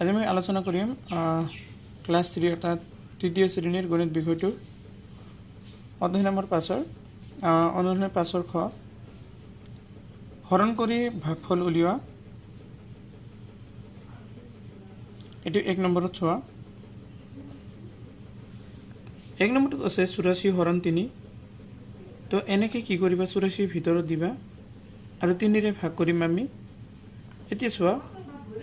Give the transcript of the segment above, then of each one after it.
আজি আমি আলোচনা কৰিম ক্লাছ থ্ৰী অৰ্থাৎ তৃতীয় শ্ৰেণীৰ গণিত বিষয়টো। অধ্যায় নম্বৰ পাঁচৰ অনুশীলনী পাঁচৰ খ। হৰণ কৰি ভাগফল উলিওৱা। এইটো এক নম্বৰত চোৱা। এক নম্বৰটোত আছে চৌৰাশী হৰণ তিনি। তো এনেকৈ কি কৰিবা? চৌৰাশীৰ ভিতৰত দিবা আৰু তিনিৰে ভাগ কৰিম আমি। এতিয়া চোৱা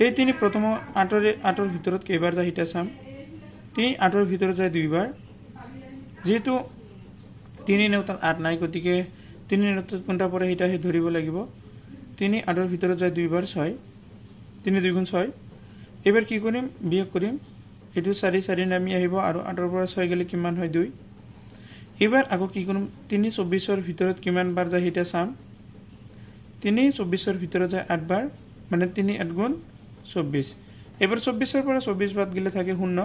এই তিনি প্ৰথম আঁতৰে আঁতৰ ভিতৰত কেইবাৰ যায় সিটা চাম তিনি আঁতৰ ভিতৰত যায় দুইবাৰ যিহেতু তিনি নেওতাত আঠ নাই, গতিকে তিনি নেওতাত কোনটা পৰে সিটা সেই ধৰিব লাগিব। তিনি আঁতৰ ভিতৰত যায় দুইবাৰ ছয়। তিনি দুই গুণ ছয়। এইবাৰ কি কৰিম? বিয়োগ কৰিম। এইটো চাৰি চাৰি নামি আহিব আৰু আঁতৰ পৰা ছয় গ'লে কিমান হয়? দুই। এইবাৰ আকৌ কি কৰিম? তিনি চৌব্বিছৰ ভিতৰত কিমান বাৰ যায় সিটা চাম তিনি চৌব্বিছৰ ভিতৰত যায় আঠবাৰ। মানে তিনি আঠ গুণ চৌব্বিছ এইবাৰ চৌব্বিছৰ পৰা চৌব্বিছ বাদ গ'লে থাকে শূন্য।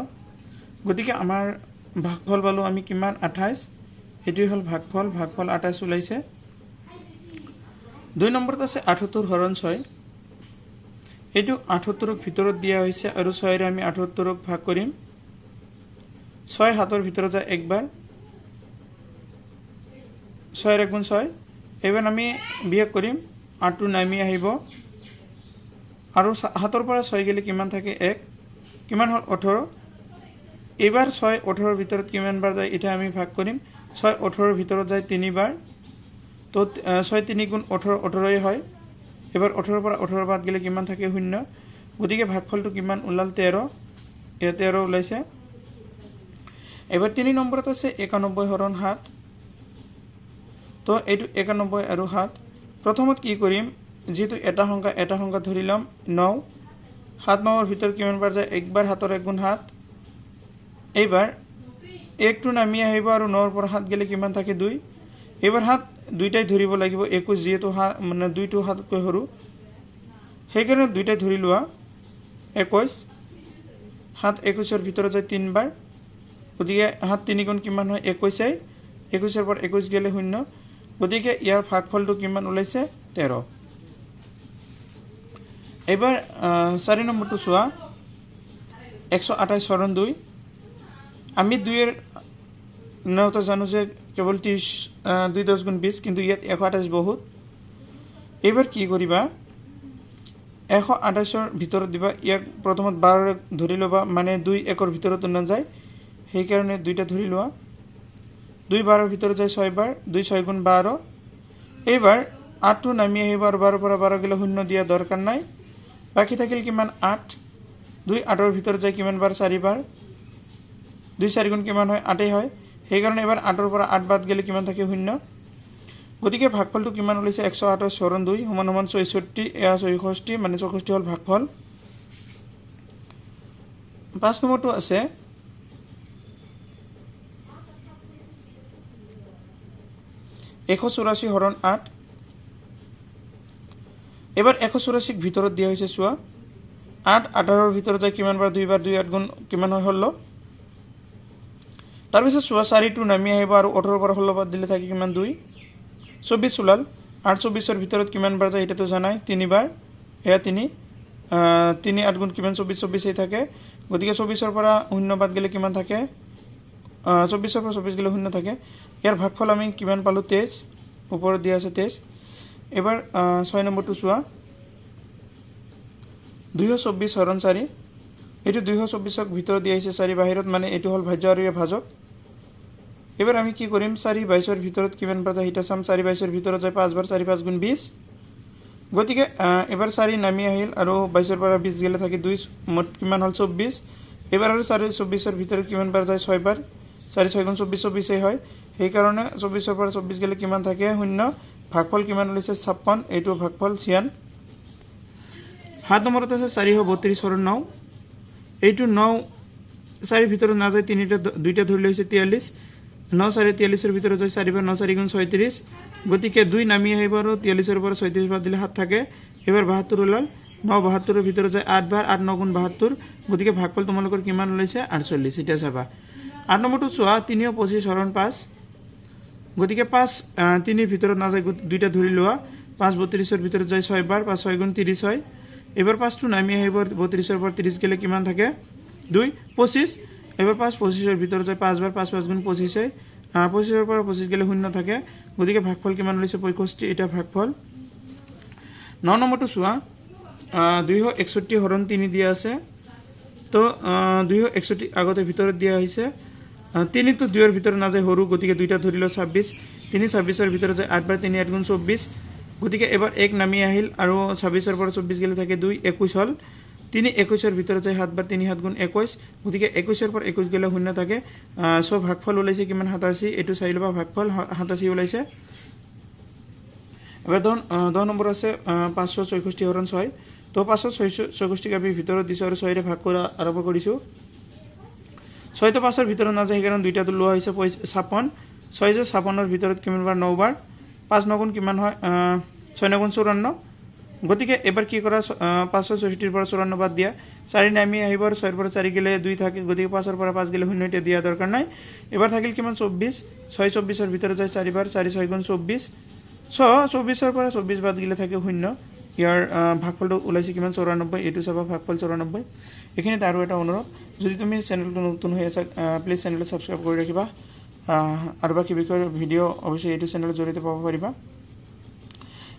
গতিকে আমাৰ ভাগফল পালোঁ আমি কিমান? আঠাইছ। এইটোৱে হ'ল ভাগফল। ভাগফল আঠাইছ ওলাইছে। দুই নম্বৰত আছে আঠসত্তৰ হৰণ ছয়। এইটো আঠসত্তৰক ভিতৰত দিয়া হৈছে আৰু ছয়েৰে আমি আঠসত্তৰক ভাগ কৰিম। ছয় সাতৰ ভিতৰত যায় একবাৰ। ছয়ৰ এক গুণ ছয়। এইবাৰ আমি বিয়োগ কৰিম। আঠটো নামি আহিব। আৰু সাতৰ পৰা ছয় গ'লে কিমান থাকে? এক। কিমান হ'ল? ওঠৰ। এইবাৰ ছয় ওঠৰৰ ভিতৰত কিমান বাৰ যায়? এতিয়া আমি ভাগ কৰিম। ছয় ওঠৰৰ ভিতৰত যায় তিনিবাৰ। তো ছয় তিনি গুণ ওঠৰ, ওঠৰই হয়। এইবাৰ ওঠৰৰ পৰা ওঠৰ বাদ গ'লে কিমান থাকে? শূন্য। গতিকে ভাগফলটো কিমান? ওলাল তেৰ। এয়া তেৰ ওলাইছে। এবাৰ তিনি নম্বৰত আছে একানব্বৈ হৰণ সাত। তো, এইটো একানব্বৈ আৰু সাত। প্ৰথমত কি কৰিম? যিহেতু এটা সংখ্যা এটা সংখ্যা ধৰি ল'ম, ন। সাত নৱৰ ভিতৰত কিমান বাৰ যায়? একবাৰ সাতৰ এক গুণ সাত। এইবাৰ একটো নামি আহিব আৰু নৰ পৰা সাত গ'লে কিমান থাকে? দুই। এইবাৰ সাত দুইটাই ধৰিব লাগিব। একৈছ যিহেতু সাত মানে দুইটো সাততকৈ সৰু। সেইকাৰণে দুইটাই ধৰি লোৱা। একৈছ। সাত একৈছৰ ভিতৰত যায় তিনিবাৰ। গতিকে সাত তিনি গুণ কিমান হয়? একৈছেই একৈছৰ পৰা একৈছ গ'লে শূন্য। গতিকে ইয়াৰ ভাগফলটো কিমান ওলাইছে? তেৰ। এইবাৰ চাৰি নম্বৰটো চোৱা। একশ আঠাইছ চৰণ দুই। আমি দুইয়ের নেওতা জানো যে কেৱল ত্ৰিছ দুই দহ গুণ বিছ কিন্তু ইয়াত এশ আঠাইছ বহুত। এইবাৰ কি কৰিবা? এশ আঠাইছৰ ভিতৰত দিবা, ইয়াক প্ৰথমত বাৰ ধৰি ল'বা মানে দুই একৰ ভিতৰত নাযায় সেইকাৰণে দুইটা ধৰি লোৱা। দুই বাৰৰ ভিতৰত যায় ছয়বাৰ দুই ছয় গুণ বাৰ। এইবাৰ আঠটো নামি আহিব আৰু বাৰৰ পৰা বাৰ গ'লে শূন্য দিয়া দৰকাৰ নাই। বাকী থাকিল কিমান আঠ? দুই আঠৰ ভিতৰত যায় কিমান বাৰ? চাৰিবাৰ দুই চাৰি গুণ কিমান হয়? আঠেই হয়। সেইকাৰণে এবাৰ আঠৰ পৰা আঠ বাদ গ'লে কিমান থাকে? শূন্য। গতিকে ভাগফলটো কিমান ওলাইছে একশ আঠৰ চৰণ দুই সমান সমান ছয়ষষ্ঠি, এয়া ছয়ষষ্ঠি মানে চৌষষ্ঠি হ'ল ভাগফল। পাঁচ নম্বৰটো আছে। এশ চৌৰাশী হৰণ আঠ এবাৰ এশ চৌৰাশীক ভিতৰত দিয়া হৈছে চোৱা আঠ আঠাৰৰ ভিতৰত যায় কিমান বাৰ দুই আঠ গুণ কিমান হয় ষোল্ল। তাৰপিছত চোৱা চাৰিটো নামি আহিব আৰু ওঠৰৰ পৰা ষোল্ল দিলে থাকে কিমান দুই। চৌব্বিছ ওলাল আঠ চৌব্বিছৰ ভিতৰত কিমান বাৰ যায় এতিয়াতো জানাই, তিনিবাৰ। এয়া তিনি। তিনি আঠ গুণ কিমান? চৌব্বিছ, চৌব্বিছেই থাকে। গতিকে চৌব্বিছৰ পৰা শূন্য বাদ গ'লে কিমান থাকে? চৌব্বিছৰ পৰা চৌব্বিছ গ'লে শূন্য থাকে। ইয়াৰ ভাগফল আমি কিমান পালোঁ? তেইছ। ওপৰত দিয়া আছে তেইছ। এবাৰ আহ, ছয় নম্বৰটো চোৱা। দুইশ চৌব্বিছ হৰণ চাৰি। এইটো দুইশ চৌব্বিছক ভিতৰত দিয়া হৈছে চাৰি বাহিৰত মানে এইটো হ'ল ভাজ্য আৰু ভাজক। এইবাৰ আমি কি কৰিম? চাৰি বাইছৰ ভিতৰত কিমান বাৰ যায় সিটা চাম চাৰি বাইছৰ ভিতৰত যায় পাঁচবাৰ চাৰি পাঁচ গুণ বিছ। গতিকে আহ, এইবাৰ চাৰি নামি আহিল আৰু বাইছৰ পৰা বিছ গ'লে থাকে দুই মুঠ কিমান হ'ল? চৌব্বিছ। এইবাৰ আৰু চাৰি চৌব্বিছৰ ভিতৰত কিমান বাৰ যায়? ছয়বাৰ। চাৰি ছয় গুণ চৌব্বিছ চৌব্বিছেই হয়। সেইকাৰণে চৌব্বিছৰ পৰা চৌব্বিছ গ'লে কিমান থাকে? শূন্য। ভাগফল কিমান ওলাইছে ছাপ্পন এইটো ভাগফল ছিয়ান। সাত নম্বৰত আছে চাৰিশ বত্ৰিছ হৰণ ন। এইটো ন চাৰিৰ ভিতৰত নাযায়, তিনিটা দুইটা ধৰি লৈছে তিয়াল্লিছ। ন চাৰি তিয়াল্লিছৰ ভিতৰত যায় চাৰিবাৰ ন চাৰি গুণ ছয়ত্ৰিছ। গতিকে দুই নামি আহিব আৰু তিয়াল্লিছৰ পৰা ছয়ত্ৰিছ বাদ দিলে সাত থাকে। এইবাৰ বাহাত্তৰ ওলাল। ন বাহাত্তৰৰ ভিতৰত যায় আঠ বাৰ, আঠ ন গুণ বাহাত্তৰ। গতিকে ভাগফল তোমালোকৰ কিমান ওলাইছে আঠচল্লিছ। এতিয়া চাবা। আঠ নম্বৰটো চোৱা, তিনিশ পঁচিছ হৰণ পাঁচ। গতিকে পাঁচ তিনিৰ ভিতৰত নাযায় দুইটা ধৰি লোৱা। পাঁচ বত্ৰিছৰ ভিতৰত যায় ছয়বাৰ পাঁচ ছয় গুণ ত্ৰিছ হয়। এবাৰ পাঁচটো নামি আহিব, বত্ৰিছৰ পৰা ত্ৰিছ গ'লে কিমান থাকে? দুই, পঁচিছ। এবাৰ পাঁচ, পঁচিছৰ ভিতৰত যায় পাঁচবাৰ পাঁচ পাঁচ গুণ পঁচিছ হয়। পঁচিছৰ পৰা পঁচিছ গ'লে শূন্য থাকে। গতিকে ভাগফল কিমান ওলাইছে পঁয়ষষ্ঠি এতিয়া ভাগফল। ন নম্বৰটো চোৱা। দুইশ একষষ্ঠি হৰণ তিনি দিয়া আছে। তো দুইশ একষষ্ঠি আগতে ভিতৰত দিয়া হৈছে। আহ, তিনিটো দুইৰ ভিতৰত নাযায় সৰু গতিকে দুইটা ধৰি লওঁ ছাব্বিছ। তিনি ছাব্বিছৰ ভিতৰত যায় আঠ বাৰ তিনি আঠ গুণ চৌব্বিছ। গতিকে এবাৰ এক নামি আহিল আৰু ছাব্বিছৰ পৰা চৌব্বিছ গ'লে থাকে দুই একৈছ হ'ল। তিনি একৈছৰ ভিতৰত যায় সাত বাৰ তিনি সাত গুণ একৈছ। গতিকে একৈছৰ পৰা একৈছ গ'লে শূন্য থাকে। চ' ভাগফল ওলাইছে কিমান? সাতাশী। এইটো চাই ল'বা ভাগফল সাতাশী ওলাইছে। এবার দহ দহ নম্বৰ আছে পাঁচশো ছয়ষষ্ঠি হৰণ ছয়। তো পাঁচশো ছয়শো ছয়ষষ্ঠিক আমি ভিতৰত দিছোঁ আৰু ছয়ৰে ভাগ কৰা আৰম্ভ কৰিছোঁ। ছয়টো পাঁচৰ ভিতৰত নাযায়, সেইকাৰণে দুইটাটো লোৱা হৈছে ছাপন্ন ছয় যে ছাপন্নৰ ভিতৰত কিমান বাৰ? নবাৰ পাঁচ নগুণ কিমান হয়? ছয় নগুণ চৌৰান্ন। গতিকে এবাৰ কি কৰা? পাঁচশো ছয়ষষ্ঠিৰ পৰা চৌৰান্ন বাদ দিয়া। চাৰি নামি আহিব আৰু ছয়ৰ পৰা চাৰি গেলে দুই থাকে। গতিকে পাঁচৰ পৰা পাঁচ গেলে শূন্য এতিয়া দিয়া দৰকাৰ নাই। এবাৰ থাকিল কিমান? চৌব্বিছ। ছয় চৌব্বিছৰ ভিতৰত যায় চাৰিবাৰ। চাৰি ছয় গুণ চৌব্বিছ। ছ চৌব্বিছৰ পৰা চৌব্বিছ বাদ গেলে থাকে শূন্য। ইয়াৰ ভাগফলটো ওলাইছে কিমান? চৌৰান্নব্বৈ, এইটো চাবা, ভাগফল চৌৰান্নব্বৈ। এইখিনিত আৰু এটা অনুৰোধ, যদি তুমি চেনেলটো নতুন হৈ আছা প্লিজ চেনেলটো ছাবস্ক্ৰাইব কৰি ৰাখিবা। আৰু বাকী বিষয়ৰ ভিডিঅ' অৱশ্যে এইটো চেনেলৰ জৰিয়তে পাব পাৰিবা।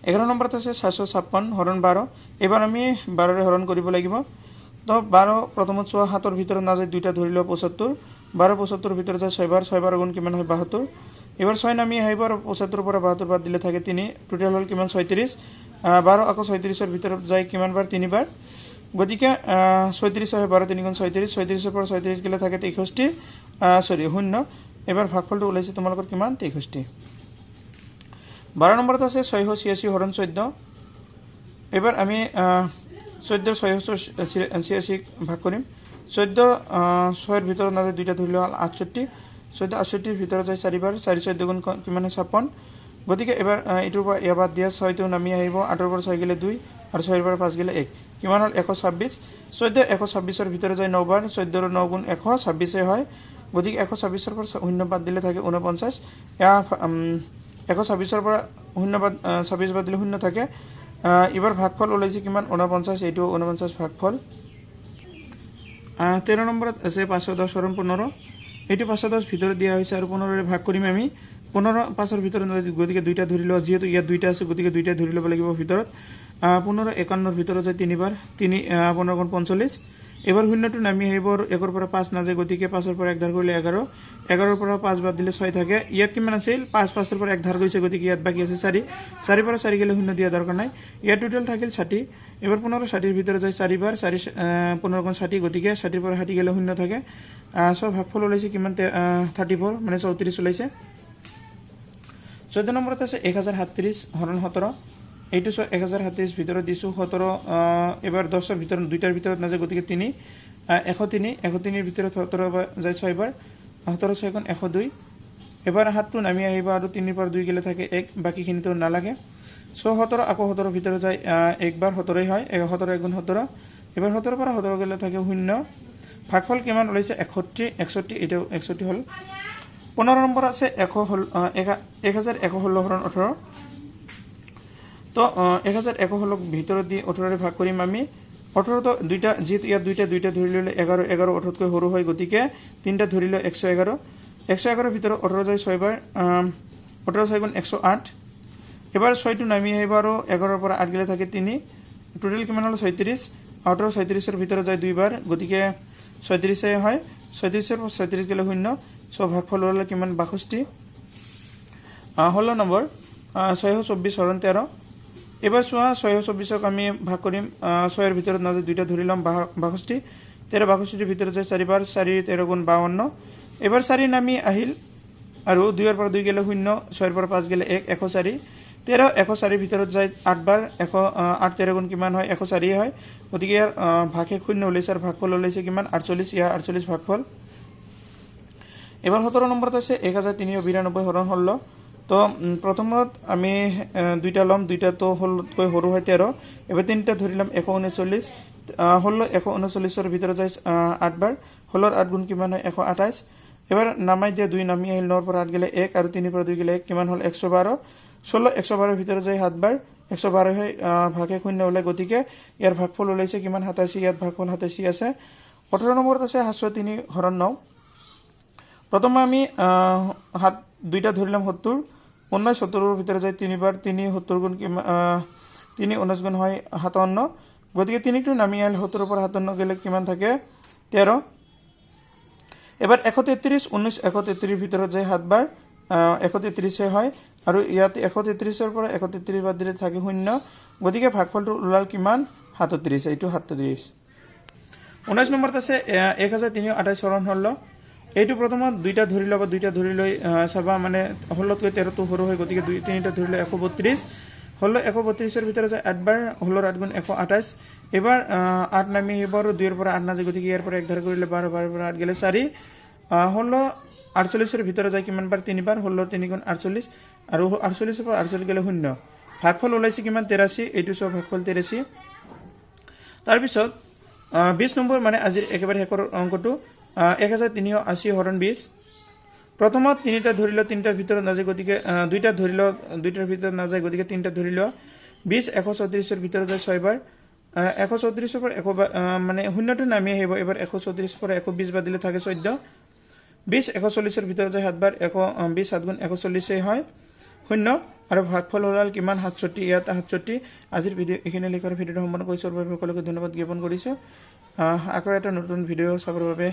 এঘাৰ নম্বৰত আছে সাতশ ছাপন্ন হৰণ বাৰ। এইবাৰ আমি বাৰৰে হৰণ কৰিব লাগিব। তো বাৰ প্ৰথমত চোৱা, সাতৰ ভিতৰত নাযায়, দুইটা ধৰি লোৱা পঁচত্তৰ। বাৰ পঁচত্তৰ ভিতৰত যায় ছয়বাৰ ছয়বাৰ গুণ কিমান হয়? বাসত্তৰ। এইবাৰ ছয় নামি আহিব আৰু পঁচত্তৰৰ পৰা বাসত্তৰ বাদ দিলে থাকে তিনি। টোটেল হ'ল কিমান? ছয়ত্ৰিছ বাৰ আকৌ ছয়ত্ৰিছৰ ভিতৰত যায় কিমানবাৰ? তিনিবাৰ। গতিকে ছয়ত্ৰিছ হয় বাৰ তিনি গুণ ছয়ত্ৰিছ ছয়ত্ৰিছৰ পৰা ছয়ত্ৰিছ গ'লে থাকে তেষষ্ঠি। চৰি, শূন্য। এইবাৰ ভাগফলটো ওলাইছে তোমালোকৰ কিমান? তেষষ্ঠি। বাৰ নম্বৰত আছে ছয়শো ছিয়াশী হৰণ চৈধ্য। এইবাৰ আমি চৈধ্যৰ ছয়শো ছিয়াশীক ভাগ কৰিম। চৈধ্য ছয়ৰ ভিতৰত নাযায়, দুইটা ধৰি লোৱা আঠষষ্ঠি। চৈধ্য, আঠষষ্ঠিৰ ভিতৰত যায় চাৰিবাৰ। চাৰি, চৈধ্য গুণ কিমান ছাপন্ন। গতিকে এবাৰ এইটোৰ পৰা ইয়াৰ বাদ দিয়া ছয়টো নামি আহিব, আঠৰ পৰা ছয় গ'লে দুই আৰু ছয়ৰ পৰা পাঁচ গ'লে এক। কিমান হ'ল? এশ ছাব্বিছ। চৈধ্য, এশ ছাব্বিছৰ ভিতৰত যায় নবাৰ চৈধ্যৰ ন গুণ এশ, ছাব্বিছে হয়। গতিকে এশ ছাব্বিছৰ পৰা শূন্য বাদ দিলে থাকে ঊনপঞ্চাছ। এয়া এশ ছাব্বিছৰ পৰা শূন্য বাদ ছাব্বিছ বাদ দিলে শূন্য থাকে। এইবাৰ ভাগফল ওলাইছে কিমান? ঊনপঞ্চাছ, এইটো ঊনপঞ্চাছ ভাগফল। তেৰ নম্বৰত আছে পাঁচশো দহ হৰণ পোন্ধৰ। এইটো পাঁচশো দহ ভিতৰত দিয়া হৈছে আৰু পোন্ধৰৰে ভাগ কৰিম আমি। পোন্ধৰ পাঁচৰ ভিতৰত নাযায়, গতিকে দুইটা ধৰি লোৱা যিহেতু ইয়াত দুইটা আছে গতিকে দুইটা ধৰি ল'ব লাগিব ভিতৰত। আহ, পোন্ধৰ একাৱন্নৰ ভিতৰত যায় তিনিবাৰ তিনি আহ, পোন্ধৰ গুণ পঞ্চল্লিছ। এইবাৰ শূন্যটো নামি আৰু একৰ পৰা পাঁচ নাযায় গতিকে পাঁচৰ পৰা এক ধাৰ কৰিলে এঘাৰ। এঘাৰৰ পৰা পাঁচ বাদ দিলে ছয় থাকে। ইয়াত কিমান আছিল? পাঁচ পাঁচৰ পৰা এক ধাৰ গৈছে গতিকে ইয়াত বাকী আছে চাৰি। চাৰিৰ পৰা চাৰি গ'লে শূন্য দিয়া দৰকাৰ নাই। ইয়াত টোটেল থাকিল ষাঠি। এবাৰ পোন্ধৰ ষাঠিৰ ভিতৰত যায় চাৰিবাৰ চাৰি আহ, পোন্ধৰ গুণ ষাঠি গতিকে ষাঠিৰ পৰা ষাঠি গ'লে শূন্য থাকে। আহ, চব ভাগফল ওলাইছে কিমান থাৰ্টি ফ'ৰ মানে চৌত্ৰিছ ওলাইছে। চৈধ্য নম্বৰত আছে এক হাজাৰ সাতত্ৰিছ হৰণ সোতৰ এইটো চ এক হাজাৰ সাতত্ৰিছ ভিতৰত দিছোঁ সোতৰ আহ, এইবাৰ দহৰ ভিতৰত দুইটাৰ ভিতৰত নাযায় গতিকে তিনি এশ তিনি এশ তিনিৰ ভিতৰত সোতৰ যায় ছয়বাৰ সোতৰ ছয়খন এশ দুই। এবাৰ সাতটো নামি আহিব আৰু তিনিৰ পৰা দুই গ'লে থাকে এক বাকীখিনিতো নালাগে। ছ সোতৰ আকৌ সোতৰৰ ভিতৰত যায় একবাৰ সোতৰেই হয় সোতৰ এক গুণ সোতৰ এবাৰ সোতৰৰ পৰা সোতৰ গ'লে থাকে শূন্য। ভাগফল কিমান ওলাইছে? এষষ্ঠি একষষ্ঠি এইটো একষষ্ঠি হ'ল। পোন্ধৰ নম্বৰ আছে এশ ষোল্ল এক- হাজাৰ এশ ষোল্ল হৰণ ওঠৰ। তো এক হাজাৰ এশ ষোল্লক ভিতৰত দি ওঠৰৰে ভাগ কৰিম আমি। ওঠৰতো দুইটা, যিহেতু ইয়াত দুইটা দুইটা ধৰি ল'লে এঘাৰ এঘাৰ ওঠৰতকৈ সৰু হয় গতিকে তিনিটা ধৰি লওঁ একশ এঘাৰ। একশ এঘাৰৰ ভিতৰত ওঠৰ যায় ছয়বাৰ ওঠৰ ছয় গুণ এশ আঠ। এবাৰ ছয়টো নামি আহিব আৰু এঘাৰৰ পৰা আঠ থাকে তিনি। টোটেল কিমান হ'ল? ছয়ত্ৰিছ। ওঠৰ, ছয়ত্ৰিছৰ ভিতৰত যায় দুইবাৰ, গতিকে ছয়ত্ৰিছে হয়। ছয়ত্ৰিছৰ পৰা ছয়ত্ৰিছ গ'লে শূন্য। ছ ভাগফল ওলালে কিমান? বাষষ্ঠি। ষোল্ল নম্বৰ। ছয়শো চৌব্বিছ হৰণ তেৰ। এইবাৰ চোৱা ছয়শো চৌব্বিছক আমি ভাগ কৰিম। ছয়ৰ ভিতৰত নাযায় দুইটা ধৰি ল'ম। বাষ- বাষষ্ঠি। তেৰ বাষষ্ঠিৰ ভিতৰত যায় চাৰিবাৰ। চাৰি, তেৰ গুণ বাৱন্ন। এইবাৰ চাৰি নামি আহিল। আৰু দুইৰ পৰা দুই গেলে শূন্য। ছয়ৰ পৰা পাঁচ গেলে এক, এশ চাৰি। তেৰ এশ চাৰিৰ ভিতৰত যায় আঠবাৰ এশ আঠ তেৰ গুণ কিমান হয়? এশ চাৰিয়ে হয়। গতিকে ইয়াৰ ভাগশেষ শূন্য ওলাইছে আৰু ভাগফল ওলাইছে কিমান? আঠচল্লিছ, ইয়াৰ আঠচল্লিছ ভাগফল। এবাৰ সোতৰ নম্বৰত আছে এক হাজাৰ তিনিশ বিৰানব্বৈ হৰণ ষোল্ল। তো প্ৰথমত আমি দুইটা ল'ম দুইটাতো ষোল্লতকৈ সৰু হয় তেৰ। এবাৰ তিনিটা ধৰি ল'ম, এশ ঊনচল্লিছ। ষোল্ল, এশ ঊনচল্লিছৰ ভিতৰত যায় আঠবাৰ। ষোল্লৰ আঠ গুণ কিমান হয়? এশ আঠাইছ। এবাৰ নামাই দিয়া দুই নামি আহিল, নৰ পৰা আঠ গেলে এক আৰু তিনিৰ পৰা দুই গেলে এক। কিমান হ'ল? একশ বাৰ। ষোল্ল, একশ বাৰৰ ভিতৰত যায় সাতবাৰ এশ বাৰ হৈ ভাগে শূন্য ওলাই গতিকে ইয়াৰ ভাগফল ওলাইছে কিমান? সাতাশী ইয়াত ভাগফল সাতাশী আছে। ওঠৰ নম্বৰত আছে সাতশ তিনি, হৰণ ন। প্ৰথমে আমি হাত দুইটা ধৰি ল'ম সত্তৰ। ঊনৈছ সত্তৰৰ ভিতৰত যায় তিনিবাৰ, তিনি, সত্তৰ গুণ কিমান তিনি ঊনৈছ গুণ হয় সাতাৱন্ন। গতিকে তিনিটো নামি আহিলে সত্তৰৰ পৰা সাতাৱন্ন গ'লে কিমান থাকে? তেৰ। এবাৰ এশ তেত্ৰিছ ঊনৈছ এশ তেত্ৰিছ ভিতৰত যায় সাতবাৰ এশ তেত্ৰিছে হয়। আৰু ইয়াত এশ তেত্ৰিছৰ পৰা এশ তেত্ৰিছ বাদ দিলে থাকে শূন্য। গতিকে ভাগফলটো ওলাল কিমান? সাতত্ৰিছ এইটো সাতত্ৰিছ ঊনৈছ নম্বৰত আছে এক হাজাৰ তিনিশ আঠাইছ চৰণ ষোল্ল। এইটো প্ৰথমত দুইটা ধৰি ল'বা, দুইটা ধৰি লৈ চাবা মানে ষোল্লতকৈ তেৰটো সৰু হয়, গতিকে দুই, তিনিটা ধৰি লৈ এশ বত্ৰিছ ষোল্ল এশ বত্ৰিছৰ ভিতৰত যায় আঠবাৰ, ষোল্লৰ আঠ গুণ এশ আঠাইছ। এইবাৰ আঠ নামি আহিব আৰু দুইৰ পৰা আঠ নাযায়, গতিকে ইয়াৰ পৰা এক ধাৰ কৰিলে বাৰ বাৰৰ পৰা আঠ গ'লে চাৰি। ষোল্ল আঠচল্লিছৰ ভিতৰত যায় কিমানবাৰ তিনিবাৰ। ষোল্লৰ তিনি গুণ আঠচল্লিছ আৰু আঠচল্লিছৰ পৰা আঠচল্লিছ গ'লে শূন্য। ভাগফল ওলাইছে কিমান? তেৰাশী। এইটো চব ভাগফল তেৰাশী। তাৰপিছত বিছ নম্বৰ মানে আজিৰ একেবাৰে শেষৰ অংকটো। এক হাজাৰ তিনিশ আশী হৰণ বিছ প্ৰথমত তিনিটা ধৰি লোৱা, তিনিটাৰ ভিতৰত নাযায়, গতিকে দুইটা ধৰি লোৱা, দুইটাৰ ভিতৰত নাযায়, গতিকে তিনিটা ধৰি লোৱা বিছ এশ চৌত্ৰিছৰ ভিতৰত যায় ছয়বাৰ এশ চৌত্ৰিছৰ পৰা এশ মানে শূন্যটো নামি আহিব। এবাৰ এশ চৌত্ৰিছ পৰা এশ বিছ বাদ দিলে থাকে চৈধ্য। বিছ এশ চল্লিছৰ ভিতৰত যায় সাতবাৰ এশ বিছ সাত গুণ এশ চল্লিছেই হয়। শূন্য। আৰু ভাগফল ওলাল কিমান? সাতষষ্ঠি, ইয়াত সাতষষ্ঠি। আজিৰ ভিডিঅ' এইখিনি লিখাৰ ভিডিঅ'টো সম্পন্ন কৰিছোঁ বাবে সকলোকে ধন্যবাদ জ্ঞাপন কৰিছোঁ। আকৌ এটা নতুন ভিডিঅ' চাবৰ বাবে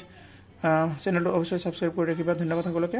চেনেলটো অৱশ্যই ছাবস্ক্ৰাইব কৰি ৰাখিবা। ধন্যবাদ সকলোকে।